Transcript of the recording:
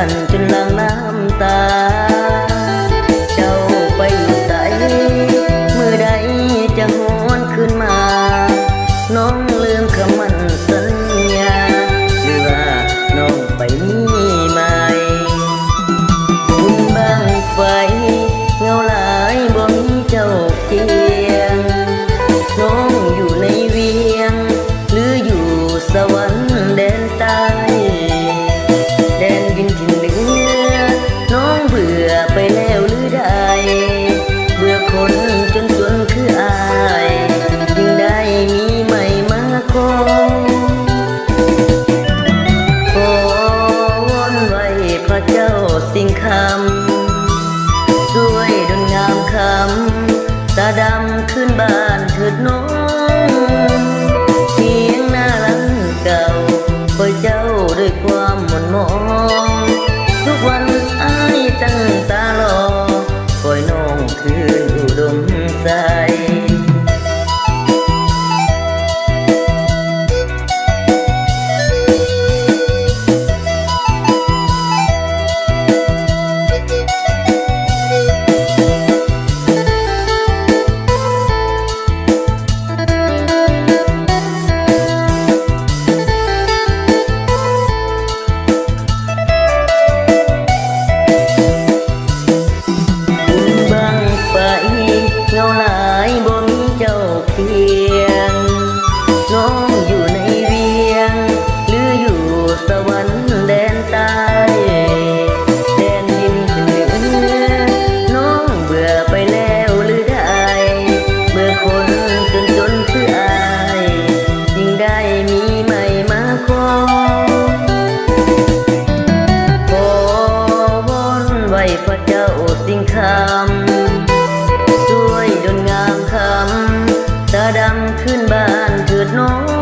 สั่นจนนางน้ำตาำด้วยดนงามคำตาดำขึ้นบ้านเถิดน้องเสียงหน้ารังเก่าปอยเจ้าด้วยความหม่นมอง ทุกวันอ้ายตั้งตารอคอยน้องคืนอยู่ดมใจ คำ ด้วยดนงามคำตาดำขึ้นบานเถิดน้อง